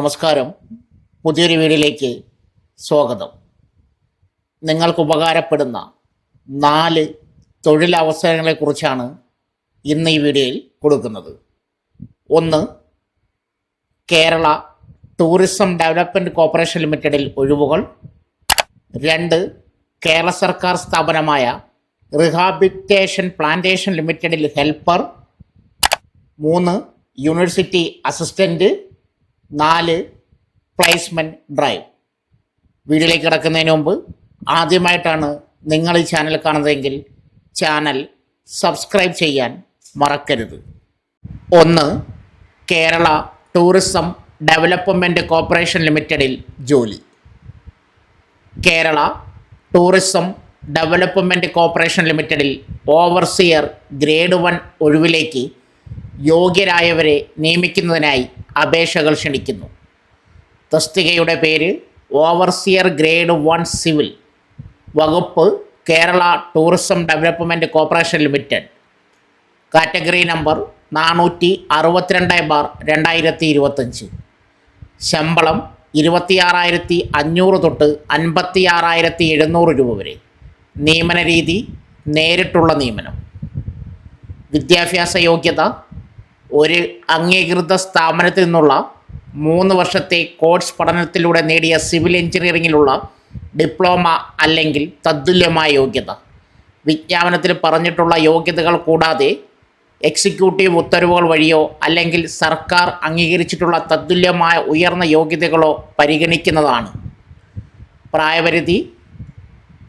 നമസ്കാരം. പുതിയൊരു വീഡിയോയിലേക്ക് സ്വാഗതം. നിങ്ങൾക്ക് ഉപകാരപ്പെടുന്ന നാല് തൊഴിലവസരങ്ങളെക്കുറിച്ചാണ് ഇന്ന് ഈ വീഡിയോയിൽ കൊടുക്കുന്നത്. ഒന്ന് കേരള ടൂറിസം ഡെവലപ്മെന്റ് കോർപ്പറേഷൻ ലിമിറ്റഡിൽ ഒഴിവുകൾ. രണ്ട് കേരള സർക്കാർ സ്ഥാപനമായ റിഹാബിറ്റേഷൻ പ്ലാന്റേഷൻ ലിമിറ്റഡിൽ ഹെൽപ്പർ. മൂന്ന് യൂണിവേഴ്സിറ്റി അസിസ്റ്റന്റ് നാല് പ്ലേസ്മെന്റ് ഡ്രൈവ് വീഡിയോയിലേക്ക് കിടക്കുന്നതിന് മുമ്പ് ആദ്യമായിട്ടാണ് നിങ്ങൾ ഈ ചാനൽ കാണുന്നതെങ്കിൽ ചാനൽ സബ്സ്ക്രൈബ് ചെയ്യാൻ മറക്കരുത്. ഒന്ന് കേരള ടൂറിസം ഡെവലപ്മെന്റ് കോർപ്പറേഷൻ ലിമിറ്റഡിൽ ജോലി. കേരള ടൂറിസം ഡെവലപ്മെന്റ് കോർപ്പറേഷൻ ലിമിറ്റഡിൽ ഓവർസിയർ ഗ്രേഡ് വൺ ഒഴിവിലേക്ക് യോഗ്യരായവരെ നിയമിക്കുന്നതിനായി അപേക്ഷകൾ ക്ഷണിക്കുന്നു. തസ്തികയുടെ പേര് ഓവർസിയർ ഗ്രേഡ് വൺ സിവിൽ വകുപ്പ് Kerala tourism development corporation limited. Category number നാനൂറ്റി അറുപത്തിരണ്ട് ബാർ രണ്ടായിരത്തി ഇരുപത്തഞ്ച് ശമ്പളം ഇരുപത്തിയാറായിരത്തി അഞ്ഞൂറ് തൊട്ട് അൻപത്തി ആറായിരത്തി എഴുന്നൂറ് രൂപ വരെ. നിയമന രീതി നേരിട്ടുള്ള നിയമനം. വിദ്യാഭ്യാസ യോഗ്യത ഒരു അംഗീകൃത സ്ഥാപനത്തിൽ നിന്നുള്ള മൂന്ന് വർഷത്തെ കോഴ്സ് പഠനത്തിലൂടെ നേടിയ സിവിൽ എഞ്ചിനീയറിങ്ങിലുള്ള ഡിപ്ലോമ അല്ലെങ്കിൽ തത്തുല്യമായ യോഗ്യത. വിജ്ഞാപനത്തിൽ പറഞ്ഞിട്ടുള്ള യോഗ്യതകൾ കൂടാതെ എക്സിക്യൂട്ടീവ് ഉത്തരവുകൾ വഴിയോ അല്ലെങ്കിൽ സർക്കാർ അംഗീകരിച്ചിട്ടുള്ള തത്തുല്യമായ ഉയർന്ന യോഗ്യതകളോ പരിഗണിക്കുന്നതാണ്. പ്രായപരിധി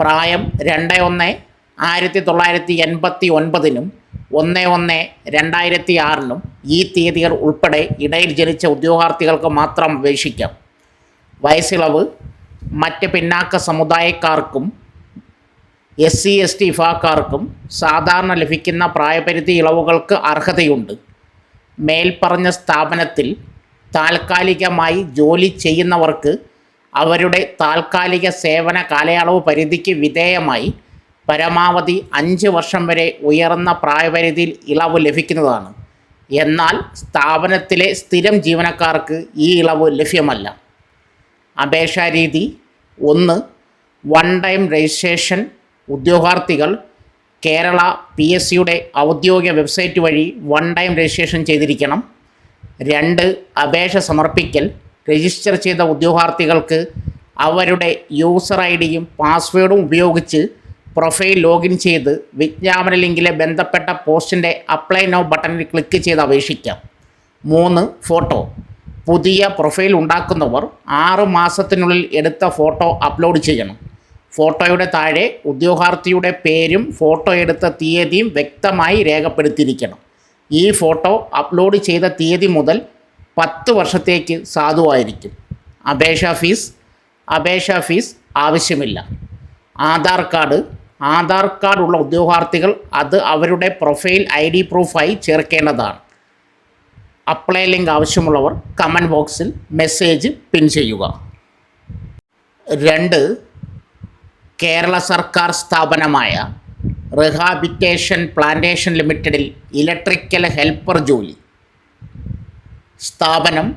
പ്രായം രണ്ട് ഒന്ന് ആയിരത്തി തൊള്ളായിരത്തി എൺപത്തി ഒൻപതിനും ഒന്ന് ഒന്ന് രണ്ടായിരത്തി ആറിനും ഈ തീയതികൾ ഉൾപ്പെടെ ഇടയിൽ ജനിച്ച ഉദ്യോഗാർത്ഥികൾക്ക് മാത്രം അപേക്ഷിക്കാം. വയസ്സിളവ് മറ്റ് പിന്നാക്ക സമുദായക്കാർക്കും എസ് സി എസ് ടി വിഭാഗക്കാർക്കും സാധാരണ ലഭിക്കുന്ന പ്രായപരിധി ഇളവുകൾക്ക് അർഹതയുണ്ട്. മേൽപ്പറഞ്ഞ സ്ഥാപനത്തിൽ താൽക്കാലികമായി ജോലി ചെയ്യുന്നവർക്ക് അവരുടെ താൽക്കാലിക സേവന കാലയളവ് പരിധിക്ക് വിധേയമായി പരമാവധി അഞ്ച് വർഷം വരെ ഉയർന്ന പ്രായപരിധിയിൽ ഇളവ് ലഭിക്കുന്നതാണ്. എന്നാൽ സ്ഥാപനത്തിലെ സ്ഥിരം ജീവനക്കാർക്ക് ഈ ഇളവ് ലഭ്യമല്ല. അപേക്ഷാ രീതി ഒന്ന് വൺ ടൈം രജിസ്ട്രേഷൻ ഉദ്യോഗാർത്ഥികൾ കേരള പി എസ് സിയുടെ ഔദ്യോഗിക വെബ്സൈറ്റ് വഴി വൺ ടൈം രജിസ്ട്രേഷൻ ചെയ്തിരിക്കണം. രണ്ട് അപേക്ഷ സമർപ്പിക്കൽ രജിസ്റ്റർ ചെയ്ത ഉദ്യോഗാർത്ഥികൾക്ക് അവരുടെ യൂസർ ഐ ഡിയും പാസ്വേഡും ഉപയോഗിച്ച് പ്രൊഫൈൽ ലോഗിൻ ചെയ്ത് വിജ്ഞാപന ലിങ്കിലെ ബന്ധപ്പെട്ട പോസ്റ്റിന്റെ അപ്ലൈ നൗ ബട്ടണിൽ ക്ലിക്ക് ചെയ്ത് അപേക്ഷിക്കാം. മൂന്ന് ഫോട്ടോ. പുതിയ പ്രൊഫൈൽ ഉണ്ടാക്കുന്നവർ ആറ് മാസത്തിനുള്ളിൽ എടുത്ത ഫോട്ടോ അപ്ലോഡ് ചെയ്യണം. ഫോട്ടോയുടെ താഴെ ഉദ്യോഗാർത്ഥിയുടെ പേരും ഫോട്ടോ എടുത്ത തീയതിയും വ്യക്തമായി രേഖപ്പെടുത്തിയിരിക്കണം. ഈ ഫോട്ടോ അപ്ലോഡ് ചെയ്ത തീയതി മുതൽ പത്ത് വർഷത്തേക്ക് സാധുവായിരിക്കും. അപേക്ഷാ ഫീസ് അപേക്ഷാ ഫീസ് ആവശ്യമില്ല. ആധാർ കാർഡ് ആധാർ കാർഡുള്ള ഉദ്യോഗാർത്ഥികൾ അത് അവരുടെ പ്രൊഫൈൽ ഐ ഡി പ്രൂഫായി ചേർക്കേണ്ടതാണ്. അപ്ലൈ ലിങ്ക് ആവശ്യമുള്ളവർ കമന്റ് ബോക്സിൽ മെസ്സേജ് പിൻ ചെയ്യുക. രണ്ട് കേരള സർക്കാർ സ്ഥാപനമായ റിഹാബിറ്റേഷൻ പ്ലാന്റേഷൻ ലിമിറ്റഡിൽ ഇലക്ട്രിക്കൽ ഹെൽപ്പർ ജോലി. സ്ഥാപനം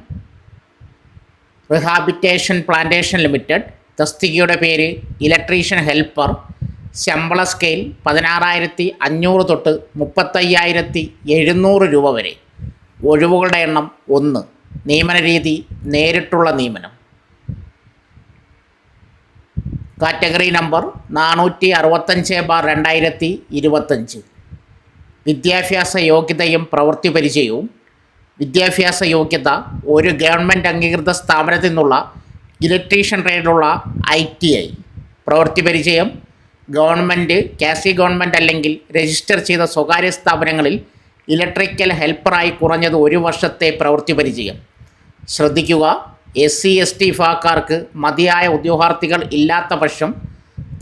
റിഹാബിറ്റേഷൻ പ്ലാന്റേഷൻ ലിമിറ്റഡ് തസ്തികയുടെ പേര് ഇലക്ട്രീഷ്യൻ ഹെൽപ്പർ ശമ്പള സ്കെയിൽ പതിനാറായിരത്തി അഞ്ഞൂറ് തൊട്ട് മുപ്പത്തയ്യായിരത്തി എഴുന്നൂറ് രൂപ വരെ. ഒഴിവുകളുടെ എണ്ണം ഒന്ന്. നിയമന രീതി നേരിട്ടുള്ള നിയമനം. കാറ്റഗറി നമ്പർ നാനൂറ്റി അറുപത്തഞ്ച് ബാർ രണ്ടായിരത്തി ഇരുപത്തഞ്ച്. വിദ്യാഭ്യാസ യോഗ്യതയും പ്രവൃത്തി പരിചയവും. വിദ്യാഭ്യാസ യോഗ്യത ഒരു ഗവൺമെന്റ് അംഗീകൃത സ്ഥാപനത്തിൽ നിന്നുള്ള ഇലക്ട്രീഷ്യൻ ട്രേഡിലുള്ള ഐ ടി ഐ. പ്രവൃത്തി പരിചയം ഗവൺമെന്റ് കാസി ഗവൺമെന്റ് അല്ലെങ്കിൽ രജിസ്റ്റർ ചെയ്ത സ്വകാര്യ സ്ഥാപനങ്ങളിൽ ഇലക്ട്രിക്കൽ ഹെൽപ്പറായി കുറഞ്ഞത് ഒരു വർഷത്തെ പ്രവൃത്തി പരിചയം. ശ്രദ്ധിക്കുക എസ് സി എസ് ടി വിഭാഗക്കാർക്ക് മതിയായ ഉദ്യോഗാർത്ഥികൾ ഇല്ലാത്ത പക്ഷം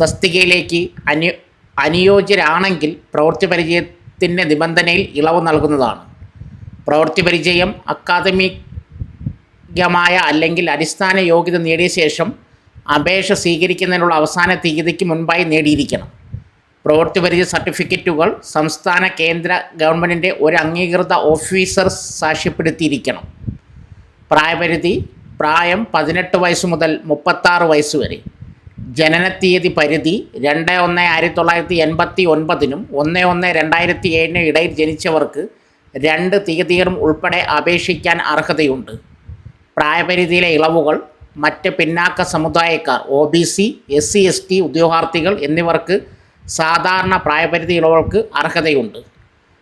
തസ്തികയിലേക്ക് അനു അനുയോജ്യരാണെങ്കിൽ പ്രവൃത്തി പരിചയത്തിന്റെ നിബന്ധനയിൽ ഇളവ് നൽകുന്നതാണ്. പ്രവൃത്തി പരിചയം അക്കാദമികമായ അല്ലെങ്കിൽ അടിസ്ഥാന യോഗ്യത നേടിയ ശേഷം അപേക്ഷ സ്വീകരിക്കുന്നതിനുള്ള അവസാന തീയതിക്ക് മുൻപായി നേടിയിരിക്കണം. പ്രവൃത്തി പരിചയ സർട്ടിഫിക്കറ്റുകൾ സംസ്ഥാന കേന്ദ്ര ഗവൺമെന്റിന്റെ ഒരു അംഗീകൃത ഓഫീസർ സാക്ഷ്യപ്പെടുത്തിയിരിക്കണം. പ്രായപരിധി പ്രായം പതിനെട്ട് വയസ്സ് മുതൽ മുപ്പത്താറ് വയസ്സ് വരെ. ജനനത്തീയതി പരിധി രണ്ട് ഒന്ന് ആയിരത്തി തൊള്ളായിരത്തി എൺപത്തി ഒൻപതിനും ഒന്ന് ഒന്ന് രണ്ടായിരത്തി ഏഴിനും ഇടയിൽ ജനിച്ചവർക്ക് രണ്ട് തീയതികളും ഉൾപ്പെടെ അപേക്ഷിക്കാൻ അർഹതയുണ്ട്. പ്രായപരിധിയിലെ ഇളവുകൾ മറ്റ് പിന്നാക്ക സമുദായക്കാർ O B C S C S T ഉദ്യോഗാർത്ഥികൾ എന്നിവർക്ക് സാധാരണ പ്രായപരിധിയുള്ളവർക്ക് അർഹതയുണ്ട്.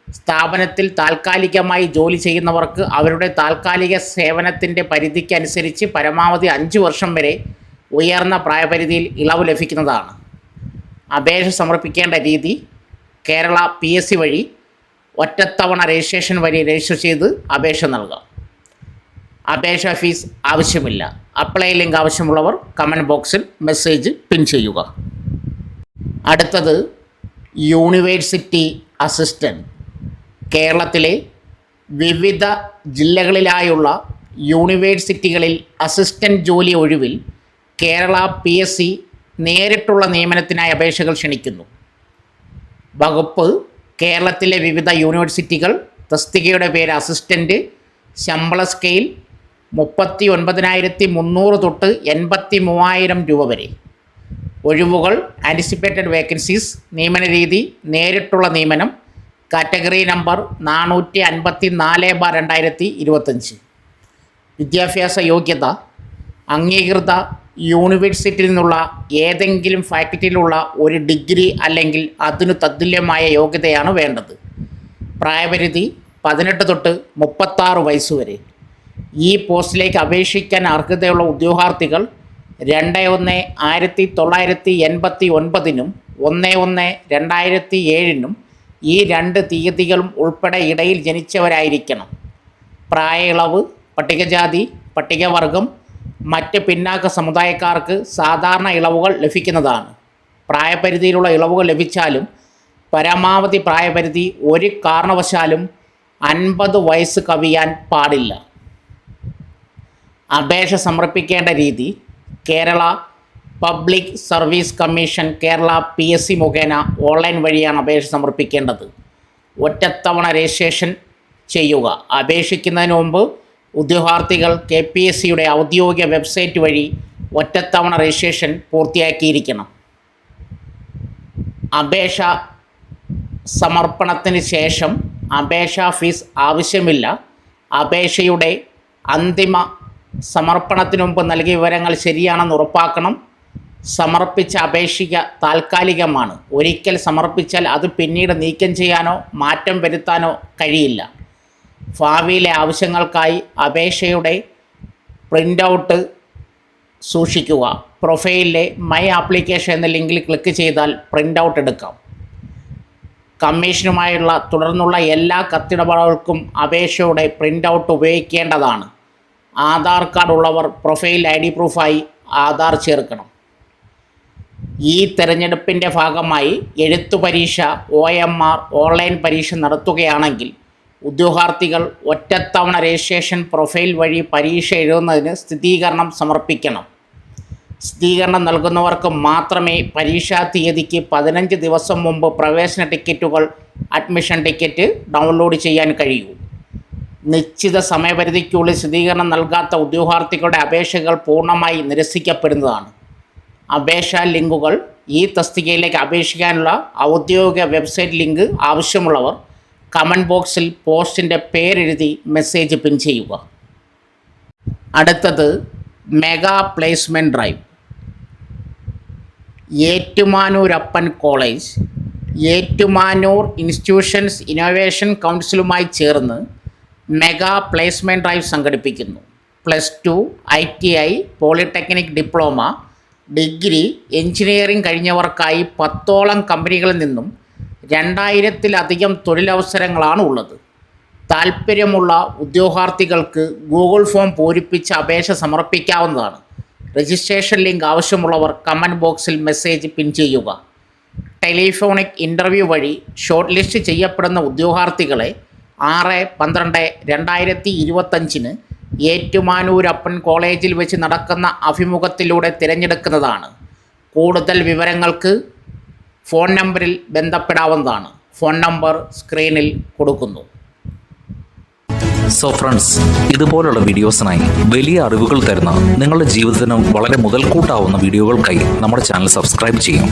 സ്ഥാപനത്തിൽ താൽക്കാലികമായി ജോലി ചെയ്യുന്നവർക്ക് അവരുടെ താൽക്കാലിക സേവനത്തിന്റെ പരിധിക്കനുസരിച്ച് പരമാവധി അഞ്ച് വർഷം വരെ ഉയർന്ന പ്രായപരിധിയിൽ ഇളവ് ലഭിക്കുന്നതാണ്. അപേക്ഷ സമർപ്പിക്കേണ്ട രീതി കേരള പി എസ് സി വഴി ഒറ്റത്തവണ രജിസ്ട്രേഷൻ വഴി രജിസ്റ്റർ ചെയ്ത് അപേക്ഷ നൽകാം. അപേക്ഷ ഫീസ് ആവശ്യമില്ല. അപ്ലൈ ലിങ്ക് ആവശ്യമുള്ളവർ കമന്റ് ബോക്സിൽ മെസ്സേജ് പിൻ ചെയ്യുക. അടുത്തത് യൂണിവേഴ്സിറ്റി അസിസ്റ്റന്റ് കേരളത്തിലെ വിവിധ ജില്ലകളിലായുള്ള യൂണിവേഴ്സിറ്റികളിൽ അസിസ്റ്റന്റ് ജോലി ഒഴിവിൽ കേരള പി എസ് സി നേരിട്ടുള്ള നിയമനത്തിനായി അപേക്ഷകൾ ക്ഷണിക്കുന്നു. വകുപ്പ് കേരളത്തിലെ വിവിധ യൂണിവേഴ്സിറ്റികൾ തസ്തികയുടെ പേര് അസിസ്റ്റന്റ് ശമ്പള സ്കെയിൽ മുപ്പത്തി ഒൻപതിനായിരത്തി മുന്നൂറ് തൊട്ട് എൺപത്തി മൂവായിരം രൂപ വരെ. ഒഴിവുകൾ ആന്റിസിപ്പേറ്റഡ് വേക്കൻസീസ് നിയമന രീതി നേരിട്ടുള്ള നിയമനം കാറ്റഗറി നമ്പർ നാനൂറ്റി അൻപത്തി നാല് ബാർ രണ്ടായിരത്തി ഇരുപത്തഞ്ച് വിദ്യാഭ്യാസ യോഗ്യത അംഗീകൃത യൂണിവേഴ്സിറ്റിയിൽ നിന്നുള്ള ഏതെങ്കിലും ഫാക്കൽറ്റിയിലുള്ള ഒരു ഡിഗ്രി അല്ലെങ്കിൽ അതിനു തത്തുല്യമായ യോഗ്യതയാണ് വേണ്ടത്. പ്രായപരിധി പതിനെട്ട് തൊട്ട് മുപ്പത്താറ് വയസ്സ് വരെ. ഈ പോസ്റ്റിലേക്ക് അപേക്ഷിക്കാൻ അർഹതയുള്ള ഉദ്യോഗാർത്ഥികൾ രണ്ട് ഒന്ന് ആയിരത്തി തൊള്ളായിരത്തി എൺപത്തി ഒൻപതിനും ഒന്ന് ഒന്ന് രണ്ടായിരത്തി ഏഴിനും ഈ രണ്ട് തീയതികളും ഉൾപ്പെടെ ഇടയിൽ ജനിച്ചവരായിരിക്കണം. പ്രായ ഇളവ് പട്ടികജാതി പട്ടികവർഗം മറ്റ് പിന്നാക്ക സമുദായക്കാർക്ക് സാധാരണ ഇളവുകൾ ലഭിക്കുന്നതാണ്. പ്രായപരിധിയിലുള്ള ഇളവുകൾ ലഭിച്ചാലും പരമാവധി പ്രായപരിധി ഒരു കാരണവശാലും അൻപത് വയസ്സ് കവിയാൻ പാടില്ല. അപേക്ഷ സമർപ്പിക്കേണ്ട രീതി Kerala public service commission Kerala P S C മുഖേന ഓൺലൈൻ വഴിയാണ് അപേക്ഷ സമർപ്പിക്കേണ്ടത്. ഒറ്റത്തവണ രജിസ്ട്രേഷൻ ചെയ്യുക. അപേക്ഷിക്കുന്നതിന് മുമ്പ് ഉദ്യോഗാർത്ഥികൾ കെ പി എസ് സിയുടെ ഔദ്യോഗിക വെബ്സൈറ്റ് വഴി ഒറ്റത്തവണ രജിസ്ട്രേഷൻ പൂർത്തിയാക്കിയിരിക്കണം. അപേക്ഷ സമർപ്പണത്തിന് ശേഷം അപേക്ഷാ ഫീസ് ആവശ്യമില്ല. അപേക്ഷയുടെ അന്തിമ സമർപ്പണത്തിന് മുമ്പ് നൽകിയ വിവരങ്ങൾ ശരിയാണെന്ന് ഉറപ്പാക്കണം. സമർപ്പിച്ച അപേക്ഷിക താൽക്കാലികമാണ്. ഒരിക്കൽ സമർപ്പിച്ചാൽ അത് പിന്നീട് നീക്കം ചെയ്യാനോ മാറ്റം വരുത്താനോ കഴിയില്ല. ഭാവിയിലെ ആവശ്യങ്ങൾക്കായി അപേക്ഷയുടെ പ്രിന്റ് ഔട്ട് സൂക്ഷിക്കുക. പ്രൊഫൈലിലെ മൈ ആപ്ലിക്കേഷൻ എന്ന ലിങ്കിൽ ക്ലിക്ക് ചെയ്താൽ പ്രിന്റ് ഔട്ട് എടുക്കാം. കമ്മീഷനുമായുള്ള തുടർന്നുള്ള എല്ലാ കത്തിടപാടുകൾക്കും അപേക്ഷയുടെ പ്രിന്റ് ഔട്ട് ഉപയോഗിക്കേണ്ടതാണ്. ആധാർ കാർഡ് ഉള്ളവർ പ്രൊഫൈൽ ഐ ഡി പ്രൂഫായി ആധാർ ചേർക്കണം. ഈ തെരഞ്ഞെടുപ്പിന്റെ ഭാഗമായി എഴുത്തു പരീക്ഷ ഒ എം ആർ ഓൺലൈൻ പരീക്ഷ നടത്തുകയാണെങ്കിൽ ഉദ്യോഗാർത്ഥികൾ ഒറ്റത്തവണ രജിസ്ട്രേഷൻ പ്രൊഫൈൽ വഴി പരീക്ഷ എഴുതുന്നതിന് സ്ഥിരീകരണം സമർപ്പിക്കണം. സ്ഥിരീകരണം നൽകുന്നവർക്ക് മാത്രമേ പരീക്ഷാ തീയതിക്ക് പതിനഞ്ച് ദിവസം മുമ്പ് പ്രവേശന ടിക്കറ്റുകൾ അഡ്മിഷൻ ടിക്കറ്റ് ഡൗൺലോഡ് ചെയ്യാൻ കഴിയൂ. നിശ്ചിത സമയപരിധിക്കുള്ളിൽ സ്ഥിരീകരണം നൽകാത്ത ഉദ്യോഗാർത്ഥികളുടെ അപേക്ഷകൾ പൂർണമായി നിരസിക്കപ്പെടുന്നതാണ്. അപേക്ഷാ ലിങ്കുകൾ ഈ തസ്തികയിലേക്ക് അപേക്ഷിക്കാനുള്ള ഔദ്യോഗിക വെബ്സൈറ്റ് ലിങ്ക് ആവശ്യമുള്ളവർ കമന്റ് ബോക്സിൽ പോസ്റ്റിന്റെ പേരെഴുതി മെസ്സേജ് പിൻ ചെയ്യുക. അടുത്തത് mega placement drive. Ettumanoorappan college Ettumanoor institutions innovation കൗൺസിലുമായി ചേർന്ന് മെഗാ പ്ലേസ്മെന്റ് ഡ്രൈവ് സംഘടിപ്പിക്കുന്നു. Plus two I T I polytechnic diploma degree engineering കഴിഞ്ഞവർക്കായി പത്തോളം കമ്പനികളിൽ നിന്നും രണ്ടായിരത്തിലധികം തൊഴിലവസരങ്ങളാണ് ഉള്ളത്. താൽപ്പര്യമുള്ള ഉദ്യോഗാർത്ഥികൾക്ക് ഗൂഗിൾ ഫോം പൂരിപ്പിച്ച് അപേക്ഷ സമർപ്പിക്കാവുന്നതാണ്. രജിസ്ട്രേഷൻ ലിങ്ക് ആവശ്യമുള്ളവർ കമന്റ് ബോക്സിൽ മെസ്സേജ് പിൻ ചെയ്യുക. ടെലിഫോണിക് ഇന്റർവ്യൂ വഴി ഷോർട്ട് ലിസ്റ്റ് ചെയ്യപ്പെടുന്ന ഉദ്യോഗാർത്ഥികളെ ആറ് പന്ത്രണ്ട് രണ്ടായിരത്തി ഇരുപത്തഞ്ചിന് ഏറ്റുമാനൂരപ്പൻ കോളേജിൽ വെച്ച് നടക്കുന്ന അഭിമുഖത്തിലൂടെ തിരഞ്ഞെടുക്കുന്നതാണ്. കൂടുതൽ വിവരങ്ങൾക്ക് ഫോൺ നമ്പറിൽ ബന്ധപ്പെടാവുന്നതാണ്. ഫോൺ നമ്പർ സ്ക്രീനിൽ കൊടുക്കുന്നു. സോ ഫ്രണ്ട്സ് ഇതുപോലുള്ള വീഡിയോസിനായി വലിയ അറിവുകൾ തരുന്ന നിങ്ങളുടെ ജീവിതത്തിനും വളരെ മുതൽക്കൂട്ടാവുന്ന വീഡിയോകൾക്കായി നമ്മുടെ ചാനൽ സബ്സ്ക്രൈബ് ചെയ്യും.